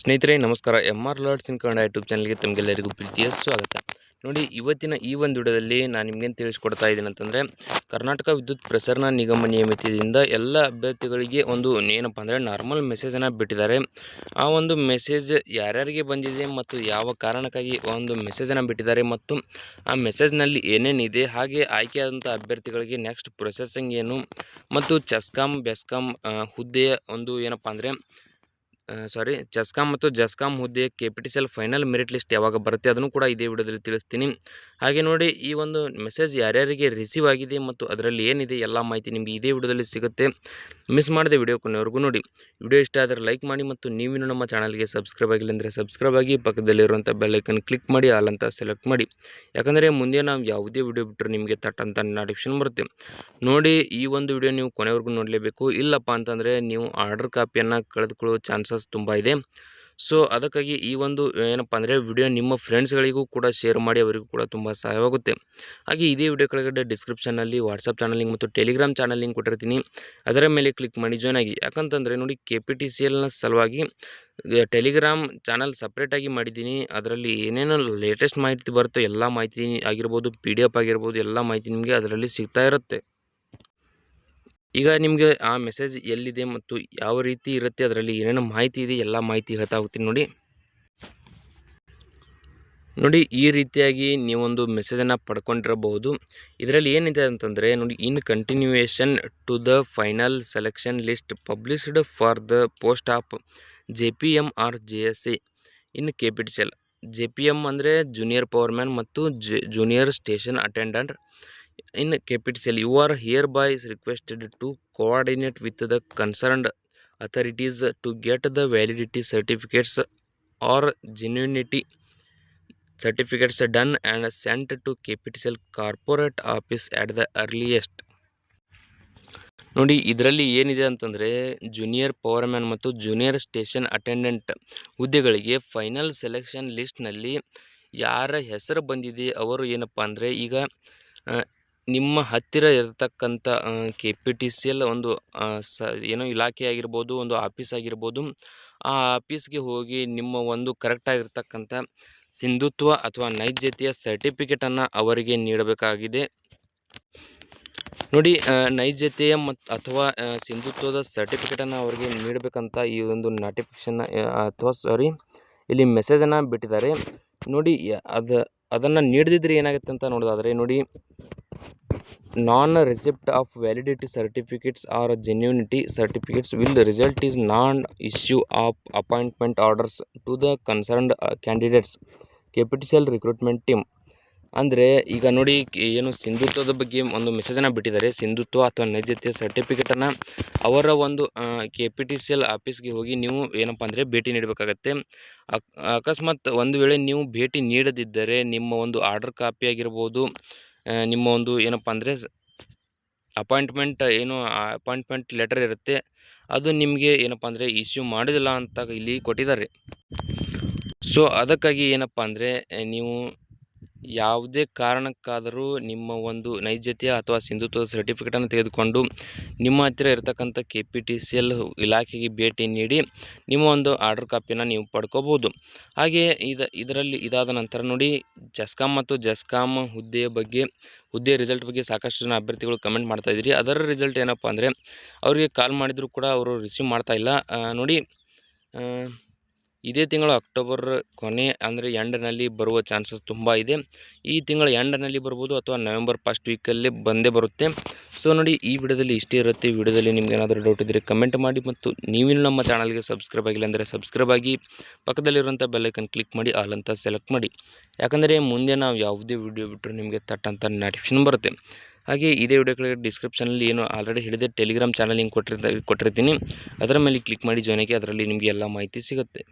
ಸ್ನೇಹಿತರೆ, ನಮಸ್ಕಾರ. M R lords in Kannada YouTube ಚಾನಲ್ಗೆ ತಮಗೆಲ್ಲರಿಗೂ ಪ್ರೀತಿಯ ಸ್ವಾಗತ. ನೋಡಿ, ಇವತ್ತಿನ ಈ ಒಂದು ವಿಡಿಯೋದಲ್ಲಿ ನಾನು ನಿಮಗೇನು ತಿಳಿಸ್ಕೊಡ್ತಾ ಇದ್ದೀನಿ ಅಂತಂದರೆ, ಕರ್ನಾಟಕ ವಿದ್ಯುತ್ ಪ್ರಸರಣ ನಿಗಮ ನಿಯಮಿತದಿಂದ ಎಲ್ಲ ಅಭ್ಯರ್ಥಿಗಳಿಗೆ ಒಂದು ಏನಪ್ಪ ಅಂದರೆ ನಾರ್ಮಲ್ ಮೆಸೇಜನ್ನು ಬಿಟ್ಟಿದ್ದಾರೆ. ಆ ಒಂದು ಮೆಸೇಜ್ ಯಾರ್ಯಾರಿಗೆ ಬಂದಿದೆ ಮತ್ತು ಯಾವ ಕಾರಣಕ್ಕಾಗಿ ಒಂದು ಮೆಸೇಜನ್ನು ಬಿಟ್ಟಿದ್ದಾರೆ ಮತ್ತು ಆ ಮೆಸೇಜ್ನಲ್ಲಿ ಏನೇನಿದೆ, ಹಾಗೆ ಆಯ್ಕೆಯಾದಂಥ ಅಭ್ಯರ್ಥಿಗಳಿಗೆ ನೆಕ್ಸ್ಟ್ ಪ್ರೊಸೆಸಿಂಗ್ ಏನು ಮತ್ತು ಚೆಸ್ಕಾಮ್ ಬೆಸ್ಕಾಮ್ ಹುದ್ದೆಯ ಒಂದು ಏನಪ್ಪ ಅಂದರೆ ಸಾರಿ ಚೆಸ್ಕಾಮ್ ಮತ್ತು ಜಸ್ಕಾಮ್ ಹುದ್ದೆ K P T C L final merit list ಯಾವಾಗ ಬರುತ್ತೆ ಅದನ್ನು ಕೂಡ ಇದೇ ವಿಡಿಯೋದಲ್ಲಿ ತಿಳಿಸ್ತೀನಿ. ಹಾಗೆ ನೋಡಿ, ಈ ಒಂದು ಮೆಸೇಜ್ ಯಾರ್ಯಾರಿಗೆ ರಿಸೀವ್ ಆಗಿದೆ ಮತ್ತು ಅದರಲ್ಲಿ ಏನಿದೆ ಎಲ್ಲ ಮಾಹಿತಿ ನಿಮಗೆ ಇದೇ ವಿಡಿಯೋದಲ್ಲಿ ಸಿಗುತ್ತೆ. ಮಿಸ್ ಮಾಡದೆ ವಿಡಿಯೋ ಕೊನೆವರೆಗೂ ನೋಡಿ. ವಿಡಿಯೋ ಇಷ್ಟ ಆದರೆ ಲೈಕ್ ಮಾಡಿ ಮತ್ತು ನೀವಿನ್ನು ನಮ್ಮ ಚಾನಲ್ಗೆ ಸಬ್ಸ್ಕ್ರೈಬ್ ಆಗಿಲ್ಲ ಅಂದರೆ ಸಬ್ಸ್ಕ್ರೈಬ್ ಆಗಿ ಪಕ್ಕದಲ್ಲಿರುವಂಥ ಬೆಲ್ಲೈಕನ್ ಕ್ಲಿಕ್ ಮಾಡಿ ಅಲ್ಲಂತ ಸೆಲೆಕ್ಟ್ ಮಾಡಿ. ಯಾಕಂದರೆ ಮುಂದೆ ನಾವು ಯಾವುದೇ ವಿಡಿಯೋ ಬಿಟ್ಟರೆ ನಿಮಗೆ ತಟ್ಟಂತ ಅಂತ ಬರುತ್ತೆ. ನೋಡಿ, ಈ ಒಂದು ವಿಡಿಯೋ ನೀವು ಕೊನೆವರೆಗೂ ನೋಡಲೇಬೇಕು. ಇಲ್ಲಪ್ಪ ಅಂತಂದರೆ ನೀವು ಆರ್ಡರ್ ಕಾಪಿಯನ್ನು ಕಳೆದುಕೊಳ್ಳುವ ಚಾನ್ಸಸ್ ತುಂಬ ಇದೆ. ಸೊ ಅದಕ್ಕಾಗಿ ಈ ಒಂದು ಏನಪ್ಪ ಅಂದರೆ ವಿಡಿಯೋ ನಿಮ್ಮ ಫ್ರೆಂಡ್ಸ್ಗಳಿಗೂ ಕೂಡ ಶೇರ್ ಮಾಡಿ ಅವರಿಗೂ ಕೂಡ ತುಂಬ ಸಹಾಯವಾಗುತ್ತೆ. ಹಾಗೆ ಇದೇ ವಿಡಿಯೋ ಕೆಳಗಡೆ ಡಿಸ್ಕ್ರಿಪ್ಷನಲ್ಲಿ ವಾಟ್ಸಪ್ ಚಾನಲ್ ಲಿಂಕ್ ಮತ್ತು ಟೆಲಿಗ್ರಾಮ್ ಚಾನಲ್ ಲಿಂಕ್ ಕೊಟ್ಟಿರ್ತೀನಿ. ಅದರ ಮೇಲೆ ಕ್ಲಿಕ್ ಮಾಡಿ ಜಾಯ್ನ್ ಆಗಿ. ಯಾಕಂತಂದರೆ ನೋಡಿ ಕೆ ಪಿ ಟಿ ಸಿ ಎಲ್ನ ಸಲುವಾಗಿ ಟೆಲಿಗ್ರಾಮ್ ಚಾನಲ್ ಸಪ್ರೇಟಾಗಿ ಮಾಡಿದ್ದೀನಿ. ಅದರಲ್ಲಿ ಏನೇನೋ ಲೇಟೆಸ್ಟ್ ಮಾಹಿತಿ ಬರುತ್ತೋ ಎಲ್ಲ ಮಾಹಿತಿ ಆಗಿರ್ಬೋದು ಪಿ ಡಿ ಎಫ್ ಆಗಿರ್ಬೋದು, ಎಲ್ಲ ಮಾಹಿತಿ ನಿಮಗೆ ಅದರಲ್ಲಿ ಸಿಗ್ತಾ ಇರುತ್ತೆ. ಈಗ ನಿಮಗೆ ಆ ಮೆಸೇಜ್ ಎಲ್ಲಿದೆ ಮತ್ತು ಯಾವ ರೀತಿ ಇರುತ್ತೆ? ಅದರಲ್ಲಿ ಏನೇನು ಮಾಹಿತಿ ಇದೆ? ಎಲ್ಲ ಮಾಹಿತಿ ಹೇಳ್ತಾ ಹೋಗ್ತೀನಿ ನೋಡಿ. ನೋಡಿ, ಈ ರೀತಿಯಾಗಿ ನೀವೊಂದು ಮೆಸೇಜನ್ನು ಪಡ್ಕೊಂಡಿರಬಹುದು. ಇದರಲ್ಲಿ ಏನಿದೆ ಅಂತಂದರೆ, ನೋಡಿ in continuation to the final selection list published for the post of J P M R J S A in L J P M ಅಂದರೆ ಜೂನಿಯರ್ ಪವರ್ಮ್ಯಾನ್ ಮತ್ತು junior station attendant in capital you are hereby requested to coordinate with the concerned authorities to get the validity certificates or genuinity certificates done and sent to corporate office at the earliest ನೋಡಿ, ಇದರಲ್ಲಿ ಏನಿದೆ ಅಂತಂದರೆ junior powerman ಮತ್ತು junior station attendant ಹುದ್ದೆಗಳಿಗೆ final selection ಲಿಸ್ಟ್ನಲ್ಲಿ ಯಾರ ಹೆಸರು ಬಂದಿದೆ, ಅವರು ಏನಪ್ಪ ಅಂದರೆ ಈಗ ನಿಮ್ಮ ಹತ್ತಿರ ಇರತಕ್ಕಂಥ K P T C L ಒಂದು ಸ, ಏನೋ ಇಲಾಖೆ ಆಗಿರ್ಬೋದು, ಒಂದು ಆಫೀಸ್ ಆಗಿರ್ಬೋದು, ಆ ಆಫೀಸ್ಗೆ ಹೋಗಿ ನಿಮ್ಮ ಒಂದು ಕರೆಕ್ಟಾಗಿರ್ತಕ್ಕಂಥ ಸಿಂಧುತ್ವ ಅಥವಾ ನೈಜತೆಯ ಸರ್ಟಿಫಿಕೇಟನ್ನು ಅವರಿಗೆ ನೀಡಬೇಕಾಗಿದೆ. ನೋಡಿ ನೈಜತೆಯ ಮತ್ತು ಅಥವಾ ಸಿಂಧುತ್ವದ ಸರ್ಟಿಫಿಕೇಟನ್ನು ಅವರಿಗೆ ನೀಡಬೇಕಂತ ಈ ಒಂದು ನೋಟಿಫಿಕೇಶನ್ ಅಥವಾ ಸಾರಿ ಇಲ್ಲಿ ಮೆಸೇಜನ್ನು ಬಿಟ್ಟಿದ್ದಾರೆ. ನೋಡಿ ಅದು, ಅದನ್ನು ನೀಡದಿದ್ದರೆ ಏನಾಗುತ್ತೆ ಅಂತ ನೋಡೋದಾದರೆ, ನೋಡಿ non receipt of validity certificates or genuinity certificates will result is non issue of appointment orders to the concerned candidates KPTCL recruitment team ಅಂದರೆ, ಈಗ ನೋಡಿ, ಏನು ಸಿಂಧುತ್ವದ ಬಗ್ಗೆ ಒಂದು ಮೆಸೇಜನ್ನು ಬಿಟ್ಟಿದ್ದಾರೆ. ಸಿಂಧುತ್ವ ಅಥವಾ ನೈಜತೆಯ ಸರ್ಟಿಫಿಕೇಟನ್ನು ಅವರ ಒಂದು K P T C L ಆಫೀಸ್ಗೆ ಹೋಗಿ ನೀವು ಏನಪ್ಪ ಅಂದರೆ ಭೇಟಿ ನೀಡಬೇಕಾಗತ್ತೆ. ಅಕ್ ಅಕಸ್ಮಾತ್ ಒಂದು ವೇಳೆ ನೀವು ಭೇಟಿ ನೀಡದಿದ್ದರೆ ನಿಮ್ಮ ಒಂದು ಆರ್ಡರ್ ಕಾಪಿ ಆಗಿರ್ಬೋದು ನಿಮ್ಮ ಒಂದು ಏನಪ್ಪ ಅಂದರೆ ಅಪಾಯಿಂಟ್ಮೆಂಟ್ ಏನು ಅಪಾಯಿಂಟ್ಮೆಂಟ್ ಲೆಟರ್ ಇರುತ್ತೆ, ಅದು ನಿಮಗೆ ಏನಪ್ಪ ಅಂದರೆ ಇಶ್ಯೂ ಮಾಡೋದಿಲ್ಲ ಅಂತ ಇಲ್ಲಿ ಕೊಟ್ಟಿದ್ದಾರೆ. ಸೊ ಅದಕ್ಕಾಗಿ ಏನಪ್ಪ ಅಂದರೆ, ನೀವು ಯಾವುದೇ ಕಾರಣಕ್ಕಾದರೂ ನಿಮ್ಮ ಒಂದು ನೈಜತೆಯ ಅಥವಾ ಸಿಂಧುತ್ವದ ಸರ್ಟಿಫಿಕೇಟನ್ನು ತೆಗೆದುಕೊಂಡು ನಿಮ್ಮ ಹತ್ತಿರ ಇರತಕ್ಕಂಥ K P T C L ಇಲಾಖೆಗೆ ಭೇಟಿ ನೀಡಿ ನಿಮ್ಮ ಒಂದು ಆರ್ಡರ್ ಕಾಪಿಯನ್ನು ನೀವು ಪಡ್ಕೋಬೋದು ಹಾಗೆಯೇ ಇದು, ಇದರಲ್ಲಿ ಇದಾದ ನಂತರ ನೋಡಿ ಜಸ್ಕಾಮ್ ಮತ್ತು ಜಸ್ಕಾಮ್ ಹುದ್ದೆಯ ಬಗ್ಗೆ ಹುದ್ದೆ ರಿಸಲ್ಟ್ ಬಗ್ಗೆ ಸಾಕಷ್ಟು ಜನ ಅಭ್ಯರ್ಥಿಗಳು ಕಮೆಂಟ್ ಮಾಡ್ತಾ ಇದ್ದೀರಿ. ಅದರ ರಿಸಲ್ಟ್ ಏನಪ್ಪ ಅಂದರೆ, ಅವರಿಗೆ ಕಾಲ್ ಮಾಡಿದರೂ ಕೂಡ ಅವರು ರಿಸೀವ್ ಮಾಡ್ತಾ ಇಲ್ಲ. ನೋಡಿ ಇದೇ ತಿಂಗಳು ಅಕ್ಟೋಬರ್ ಕೊನೆ ಅಂದರೆ ಎಂಡ್ನಲ್ಲಿ ಬರುವ ಚಾನ್ಸಸ್ ತುಂಬ ಇದೆ. ಈ ತಿಂಗಳ ಎಂಡ್ನಲ್ಲಿ ಬರ್ಬೋದು ಅಥವಾ ನವೆಂಬರ್ ಫಸ್ಟ್ ವೀಕಲ್ಲಿ ಬಂದೇ ಬರುತ್ತೆ. ಸೊ ನೋಡಿ ಈ ವಿಡಿಯೋದಲ್ಲಿ ಇಷ್ಟೇ ಇರುತ್ತೆ. ವಿಡಿಯೋದಲ್ಲಿ ನಿಮ್ಗೆ ಏನಾದರೂ ಡೌಟ್ ಇದ್ದರೆ ಕಮೆಂಟ್ ಮಾಡಿ ಮತ್ತು ನೀವಿನ ನಮ್ಮ ಚಾನಲ್ಗೆ ಸಬ್ಸ್ಕ್ರೈಬ್ ಆಗಿಲ್ಲ ಅಂದರೆ ಸಬ್ಸ್ಕ್ರೈಬ್ ಆಗಿ ಪಕ್ಕದಲ್ಲಿರುವಂಥ ಬೆಲ್ಲೈಕನ್ ಕ್ಲಿಕ್ ಮಾಡಿ ಆಲ್ ಸೆಲೆಕ್ಟ್ ಮಾಡಿ. ಯಾಕಂದರೆ ಮುಂದೆ ನಾವು ಯಾವುದೇ ವಿಡಿಯೋ ಬಿಟ್ಟರೂ ನಿಮಗೆ ತಟ್ಟಂಥ ನೋಟಿಫಿಕೇಶನ್ ಬರುತ್ತೆ. ಹಾಗೆ ಇದೇ ವಿಡಿಯೋ ಕೆಳಗೆ ಡಿಸ್ಕ್ರಿಪ್ಷನಲ್ಲಿ ಏನು ಆಲ್ರೆಡಿ ಹೇಳಿದೆ ಟೆಲಿಗ್ರಾಮ್ ಚಾನಲ್ ಹಿಂಗೆ ಕೊಟ್ಟಿರ್ತ ಕೊಟ್ಟಿರ್ತೀನಿ. ಅದರ ಮೇಲೆ ಕ್ಲಿಕ್ ಮಾಡಿ ಜಾಯ್ನ್ ಆಗಿ ಅದರಲ್ಲಿ ನಿಮಗೆ ಎಲ್ಲ ಮಾಹಿತಿ ಸಿಗುತ್ತೆ.